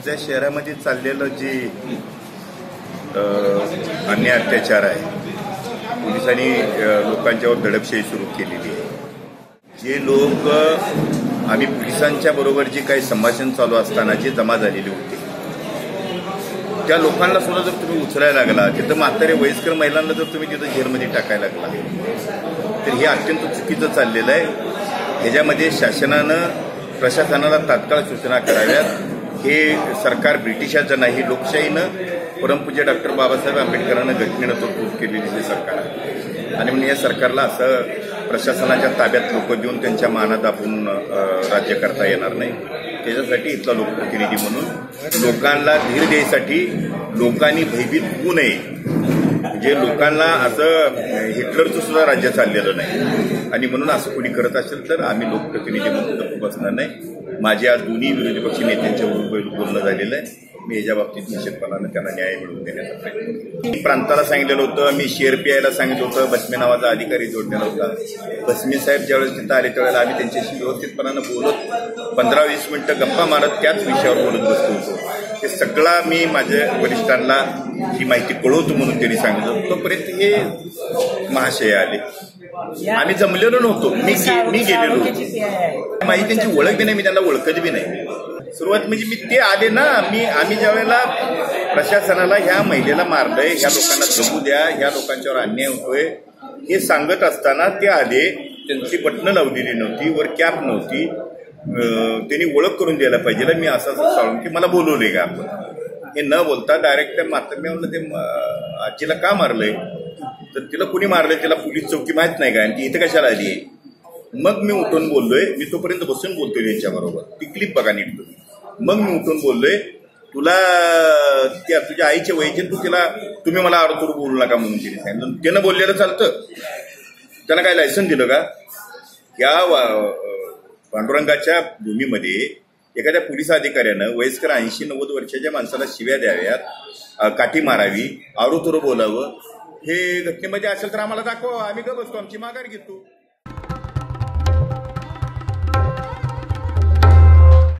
सध्या शहरामध्ये चाललेलं जे अन्य अत्याचार आहे पोलिसांनी लोकांच्यावर दडपशाही सुरू केलेली आहे. जे लोक आम्ही पोलिसांच्या बरोबर जे काही संभाषण चालू असताना जे जमा झालेले होते त्या लोकांना सुद्धा जर तुम्ही उचलायला लागला तिथं म्हातारे वयस्कर महिलांना जर तुम्ही तिथं जेलमध्ये टाकायला लागला तर हे अत्यंत चुकीचं चाललेलं आहे. ह्याच्यामध्ये शासनानं प्रशासनाला तात्काळ सूचना कराव्यात. हे सरकार ब्रिटिशाचं नाही लोकशाहीनं परमपूज्य डॉक्टर बाबासाहेब आंबेडकरांना घटनेनं तरतूद केलेली हे सरकार आहे. आणि म्हणून या सरकारला असं प्रशासनाच्या ताब्यात लोक देऊन त्यांच्या मानात आपण राज्य करता येणार नाही. त्याच्यासाठी इथला लोकप्रतिनिधी म्हणून लोकांना धीर द्यायसाठी लोकांनी भयभीत होऊ नये. जे लोकांना असं हिटलरचं सुद्धा राज्य चाललेलं नाही. आणि म्हणून असं कोणी करत असेल तर आम्ही लोकप्रतिनिधी म्हणून गप्प बसणार नाही. माझे आज दोन्ही विरोधी पक्ष नेत्यांच्या बरोबर बोलणं झालेलं आहे. मी याच्या बाबतीत निश्चितपणानं त्यांना न्याय मिळवून देण्याचा प्रयत्न मी प्रांताला सांगितलेलं होतं मी शेअर पीआयला सांगितलं होतं बसमे नावाचा अधिकारी जोडलेला होता. बसमे साहेब ज्यावेळेस तिथं आले त्यावेळेला आम्ही त्यांच्याशी व्यवस्थितपणानं बोलत पंधरा वीस मिनिटं गप्पा मारत त्याच विषयावर बोलत बसलो होतो. ते सगळा मी माझ्या वरिष्ठांना ही माहिती कळवतो म्हणून त्यांनी सांगितलं. तोपर्यंत हे महाशय आले आम्ही जमलेलो नव्हतो. मी मी गेलेलो माझी त्यांची ओळख बी नाही मी त्यांना ओळखत बी नाही. सुरुवात म्हणजे मी ते आले ना मी आम्ही ज्या वेळेला प्रशासनाला ह्या महिलेला मारलंय ह्या लोकांना जगू द्या ह्या लोकांच्यावर अन्याय होतोय हे सांगत असताना ते आले. त्यांची बटणं लावलेली नव्हती वर कॅप नव्हती. त्यांनी ओळख करून द्यायला पाहिजे मी असं सांगून की मला बोलवले का आपण? हे न बोलता डायरेक्ट त्या मात्र म्हणलं ते आजीला का मारलंय? तर तिला कुणी मारलंय तिला पोलीस चौकी माहीत नाही का? आणि ती इथं कशाला आली? मग मी उठून बोललोय मी तोपर्यंत बसून बोलतोय त्यांच्याबरोबर ती क्लिप बघा नीट तुम्ही. मग मी उठून बोललोय तुला त्या तुझ्या आईच्या वयाची तू तिला तुम्ही मला अडथोड बोलू नका म्हणून तिने सांगितलं. त्यानं बोललेलं चालतं. त्यानं काय लायसन दिलं का? या वा- पांडुरंगाच्या भूमीमध्ये एखाद्या पोलीस अधिकाऱ्यानं वयस्कर ऐंशी नव्वद वर्षाच्या माणसाला शिव्या द्याव्यात काठी मारावी आरोतुरो बोलावं हे घटनेमध्ये असेल तर आम्हाला दाखवा. आम्ही का बसतो. आमची माघार घेतो